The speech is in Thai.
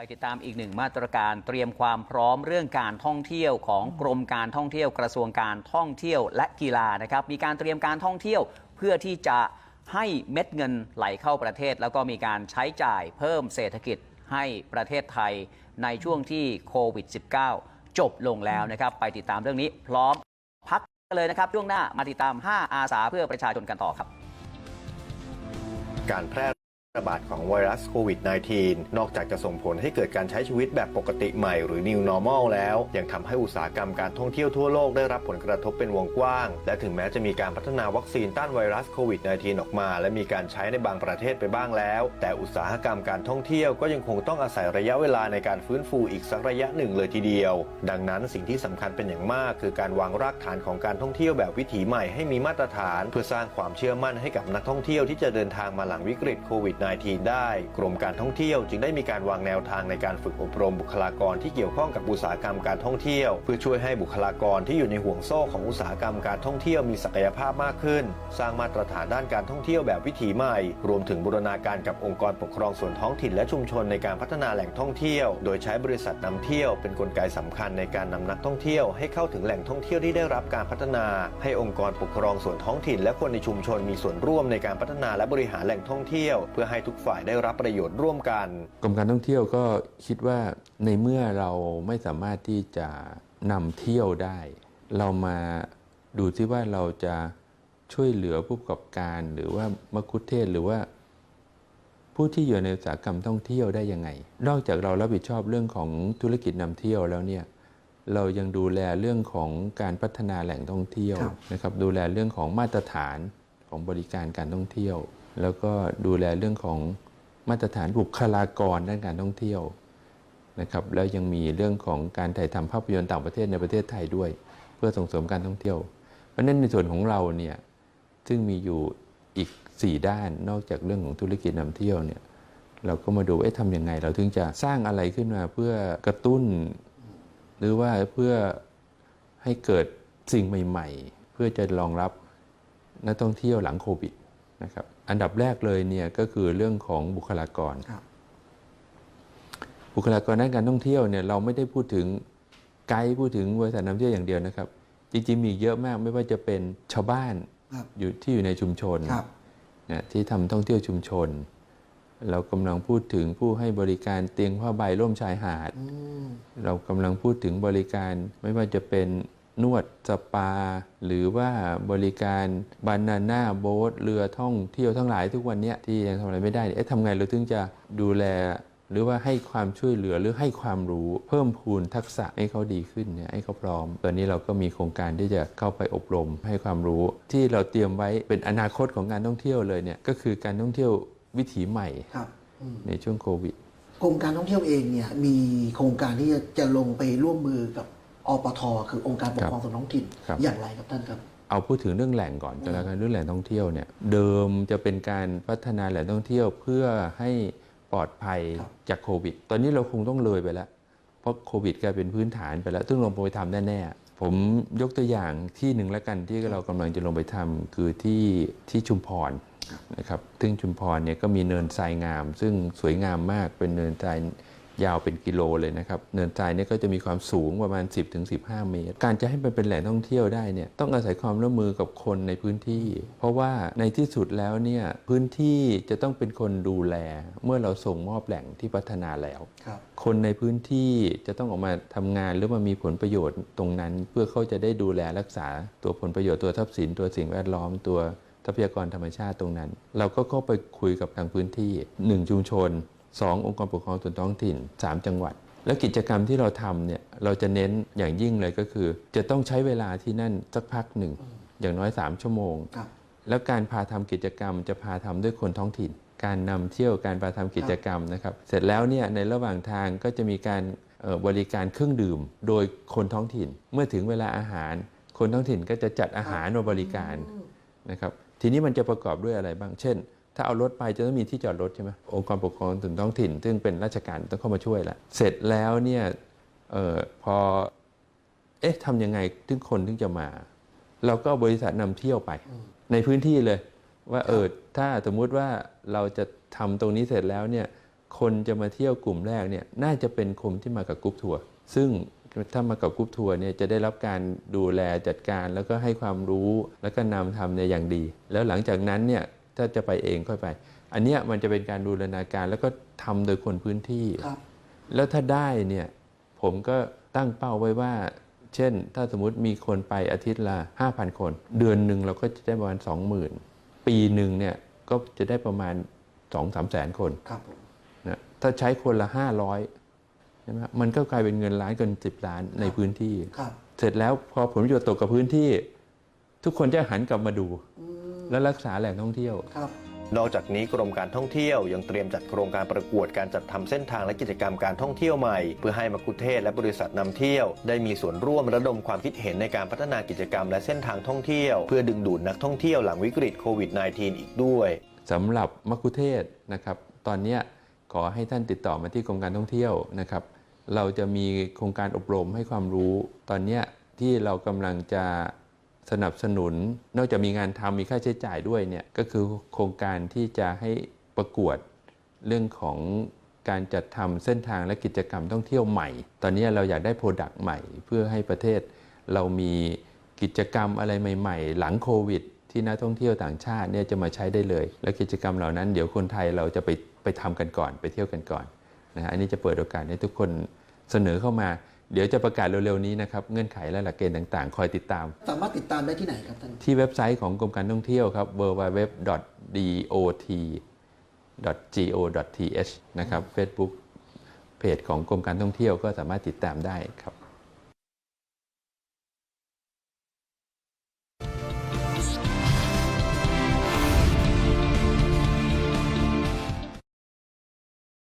ไปติดตามอีกหนึ่งมาตรการเตรียมความพร้อมเรื่องการท่องเที่ยวของกรมการท่องเที่ยวกระทรวงการท่องเที่ยวและกีฬานะครับ มีการเตรียมการท่องเที่ยวเพื่อที่จะให้เม็ดเงินไหลเข้าประเทศ แล้วก็มีการใช้จ่ายเพิ่มเศรษฐกิจให้ประเทศไทยในช่วงที่โควิด -19 จบลงแล้วนะครับ ไปติดตามเรื่องนี้พร้อมพักกันเลยนะครับช่วงหน้ามาติดตาม 5 อาสาเพื่อประชาชนกันต่อครับ การแพร่ ระบาดของไวรัสโควิด -19 นอกจากจะส่งผลให้เกิดการใช้ชีวิตแบบปกติใหม่หรือ New Normal แล้ว ยังทำให้อุตสาหกรรมการท่องเที่ยวทั่วโลกได้รับผลกระทบเป็นวงกว้าง และถึงแม้จะมีการพัฒนาวัคซีนต้านไวรัสโควิด -19 ออกมา และมีการใช้ในบางประเทศไปบ้างแล้ว แต่อุตสาหกรรมการท่องเที่ยวก็ยังคงต้องอาศัยระยะเวลาในการฟื้นฟูอีกสักระยะหนึ่งเลยทีเดียว ดังนั้นสิ่งที่สำคัญเป็นอย่างมาก คือการวางรากฐานของการท่องเที่ยวแบบวิถีใหม่ให้มีมาตรฐาน เพื่อสร้างความเชื่อมั่นให้กับนักท่องเที่ยวที่จะเดินทางมาหลังวิกฤตโควิด -19 ได้ กรมการท่องเที่ยวจึงได้มีการวางแนวทางในการฝึกอบรมบุคลากรที่เกี่ยวข้องกับอุตสาหกรรมการท่องเที่ยว เพื่อช่วยให้บุคลากรที่อยู่ในห่วงโซ่ของอุตสาหกรรมการท่องเที่ยวมีศักยภาพมากขึ้น สร้างมาตรฐานด้านการท่องเที่ยวแบบวิถีใหม่ รวมถึงบูรณาการกับองค์กรปกครองส่วนท้องถิ่นและชุมชนในการพัฒนาแหล่งท่องเที่ยว โดยใช้บริษัทนำเที่ยวเป็นกลไกสำคัญในการนำนักท่องเที่ยวให้เข้าถึงแหล่งท่องเที่ยวที่ได้รับการพัฒนา ให้องค์กรปกครองส่วนท้องถิ่น และคนในชุมชนมีส่วนร่วมในการพัฒนาและบริหารแหล่งท่องเที่ยว เพื่อให้ทุกฝ่ายได้รับประโยชน์ร่วมกัน กรมการท่องเที่ยวก็คิดว่าในเมื่อเราไม่สามารถที่จะนำเที่ยวได้ เรามาดูที่ว่าเราจะช่วยเหลือผู้ประกอบการหรือว่ามะคุเทศหรือว่า ผู้ที่อยู่ในอุตสาหกรรมท่องเที่ยวได้ยังไง นอกจากเรารับผิดชอบเรื่องของธุรกิจนำเที่ยวแล้วเนี่ยเรายังดูแลเรื่องของการพัฒนาแหล่งท่องเที่ยวนะครับ ดูแลเรื่องของมาตรฐานของบริการการท่องเที่ยว แล้วก็ดูแลเรื่องของมาตรฐานบุคลากรด้านการท่องเที่ยวนะครับแล้วยังมีเรื่องของการถ่ายทำภาพยนตร์ต่างประเทศในประเทศไทยด้วย เพื่อส่งเสริมการท่องเที่ยว เพราะนั้นในส่วนของเราเนี่ยซึ่งมีอยู่อีก 4 ด้านนอกจากเรื่องของธุรกิจนำเที่ยวเนี่ยเราก็มาดูเอ๊ะทำยังไง เราถึงจะสร้างอะไรขึ้นมาเพื่อกระตุ้น หรือว่าเพื่อให้เกิดสิ่งใหม่ ๆ เพื่อจะรองรับนักท่องเที่ยวหลังโควิด นะครับอันดับแรกเลยเนี่ยก็คือเรื่องของบุคลากรครับบุคลากรด้านการท่องเที่ยวเนี่ยเราไม่ได้พูดถึงไกด์พูดถึงบริษัทนำเที่ยวอย่างเดียวนะครับ จริงๆมีอีกเยอะมากไม่ว่าจะเป็นชาวบ้านครับอยู่ที่อยู่ในชุมชนครับนะที่ทำท่องเที่ยวชุมชน เรากำลังพูดถึงผู้ให้บริการเตียงผ้าใบร่มชายหาดอืมเรากำลังพูดถึงบริการไม่ว่าจะเป็น นวดสปา หรือว่าบริการบานาน่าโบ๊ทเรือท่องเที่ยวทั้งหลายทุกวันเนี้ยที่ยังทำอะไรไม่ได้เนี่ยเอ๊ะทำไงเราถึงจะดูแลหรือว่าให้ความช่วยเหลือหรือให้ความรู้เพิ่มพูนทักษะให้เขาดีขึ้นเนี่ยให้เขาพร้อม ตอนนี้เราก็มีโครงการที่จะเข้าไปอบรมให้ความรู้ ที่เราเตรียมไว้เป็นอนาคตของการท่องเที่ยวเลยเนี่ยก็คือการท่องเที่ยววิถีใหม่ครับอืมในช่วงโควิดกรมการท่องเที่ยวเองเนี่ยมีโครงการที่จะจะลงไปร่วมมือกับ อปทคือองค์การปกครองส่วนท้องถิ่นครับอย่างไรครับท่านครับเอาพูดถึงเรื่องแหล่งก่อนก็แล้วกันเรื่องแหล่งท่องเที่ยวเนี่ยเดิมจะเป็นการพัฒนาแหล่งท่องเที่ยวเพื่อให้ปลอดภัยครับจากโควิด ตอนนี้เราคงต้องเลยไปแล้ว เพราะโควิดกลายเป็นพื้นฐานไปแล้ว ซึ่งเราไปทำแน่ๆ ผมยกตัวอย่างที่หนึ่งแล้วกันที่เรากำลังจะลงไปทำคือที่ที่ชุมพรนะครับ ซึ่งชุมพรเนี่ยก็มีเนินทรายงาม ซึ่งสวยงามมากเป็นเนินทราย ยาวเป็นกิโลเลยนะครับเนินทรายเนี่ยก็จะมีความสูงประมาณ 10-15 เมตร การจะให้มันเป็นแหล่งท่องเที่ยวได้เนี่ยต้องอาศัยความร่วมมือกับคนในพื้นที่ เพราะว่าในที่สุดแล้วเนี่ยพื้นที่จะต้องเป็นคนดูแล เมื่อเราส่งมอบแหล่งที่พัฒนาแล้วครับคนในพื้นที่จะต้องออกมาทำงานหรือมามีผลประโยชน์ตรงนั้น เพื่อเขาจะได้ดูแลรักษาตัวผลประโยชน์ตัวทรัพย์สินตัวสิ่งแวดล้อมตัวทรัพยากรธรรมชาติตรงนั้น เราก็เข้าไปคุยกับทางพื้นที่ 1 ชุมชน 2 องค์กรปกครองส่วนท้องถิ่น 3 จังหวัด แล้วกิจกรรมที่เราทำเนี่ยเราจะเน้นอย่างยิ่งเลยก็คือ จะต้องใช้เวลาที่นั่นสักพักหนึ่ง อย่างน้อย 3 ชั่วโมงครับแล้วการพาทำกิจกรรมจะพาทำด้วยคนท้องถิ่น การนำเที่ยวการพาทำกิจกรรมนะครับ เสร็จแล้วเนี่ยในระหว่างทางก็จะมีการเอ่อบริการเครื่องดื่ม โดยคนท้องถิ่น เมื่อถึงเวลาอาหาร คนท้องถิ่นก็จะจัดอาหารมาบริการนะครับทีนี้มันจะประกอบด้วยอะไรบ้าง เช่น ถ้าเอารถไปจะต้องมีที่จอดรถใช่ไหมองค์กรปกครองส่วนท้องถิ่น ซึ่งเป็นราชการต้องเข้ามาช่วยละเสร็จแล้วเนี่ยเออพอเอ๊ะทำยังไงถึงคนถึงจะมา เราก็เอาบริษัทนำเที่ยวไป ในพื้นที่เลย ว่าเออถ้าสมมุติว่าเราจะทำตรงนี้เสร็จแล้วเนี่ยคนจะมาเที่ยวกลุ่มแรกเนี่ยน่าจะเป็นคนที่มากับกรุ๊ปทัวร์ซึ่งถ้ามากับกรุ๊ปทัวร์เนี่ยจะได้รับการดูแลจัดการแล้วก็ให้ความรู้แล้วก็นำทำในยอย่างดี แล้วหลังจากนั้นเนี่ย ถ้าจะไปเองค่อยไป อันเนี้ยมันจะเป็นการดูแลนาการแล้วก็ทำโดยคนพื้นที่ครับแล้วถ้าได้เนี่ยผมก็ตั้งเป้าไว้ว่า เช่น ถ้าสมมุติมีคนไปอาทิตย์ละ 5,000 คน เดือนหนึ่งเราก็จะได้ประมาณ 20,000 ปีหนึ่งเนี่ยก็จะได้ประมาณ 2-3แสนคนครับผมนะถ้าใช้คนละ 500ใช่ไหมมันก็กลายเป็นเงินล้านเกิน10 ล้านในพื้นที่ครับเสร็จแล้วพอผลประโยชน์ตกกับพื้นที่ ทุกคนจะหันกลับมาดูอืม และรักษาแหล่งท่องเที่ยว ครับ นอกจากนี้กรมการท่องเที่ยวยังเตรียมจัดโครงการประกวดการจัดทำเส้นทางและกิจกรรมการท่องเที่ยวใหม่ เพื่อให้มกุเทศและบริษัทนำเที่ยว ได้มีส่วนร่วมระดมความคิดเห็นในการพัฒนากิจกรรมและเส้นทางท่องเที่ยว เพื่อดึงดูดนักท่องเที่ยวหลังวิกฤตโควิด -19 อีกด้วย สำหรับมัคคุเทศก์นะครับ ตอนเนี้ยขอให้ท่านติดต่อมาที่กรมการท่องเที่ยวนะครับ เราจะมีโครงการอบรมให้ความรู้ ตอนเนี้ยที่เรากำลังจะ สนับสนุน นอกจากมีงานทำมีค่าใช้จ่ายด้วยเนี่ยก็คือโครงการที่จะให้ประกวดเรื่องของการจัดทำเส้นทางและกิจกรรมท่องเที่ยวใหม่ ตอนนี้เราอยากได้โปรดักต์ใหม่ เพื่อให้ประเทศเรามีกิจกรรมอะไรใหม่ ๆ หลังโควิด ที่นักท่องเที่ยวต่างชาติเนี่ยจะมาใช้ได้เลย และกิจกรรมเหล่านั้นเดี๋ยวคนไทยเราจะไปไปทำกันก่อนไปเที่ยวกันก่อนนะฮะอันนี้จะเปิดโอกาสให้ทุกคนเสนอเข้ามา เดี๋ยวจะประกาศเร็วๆนี้นะครับเงื่อนไขและหลักเกณฑ์ต่างๆ คอยติดตาม สามารถติดตามได้ที่ไหนครับท่าน ที่เว็บไซต์ของกรมการท่องเที่ยวครับ www.dot.go.th นะครับ Facebook เพจของกรมการท่องเที่ยวก็สามารถติดตามได้ครับ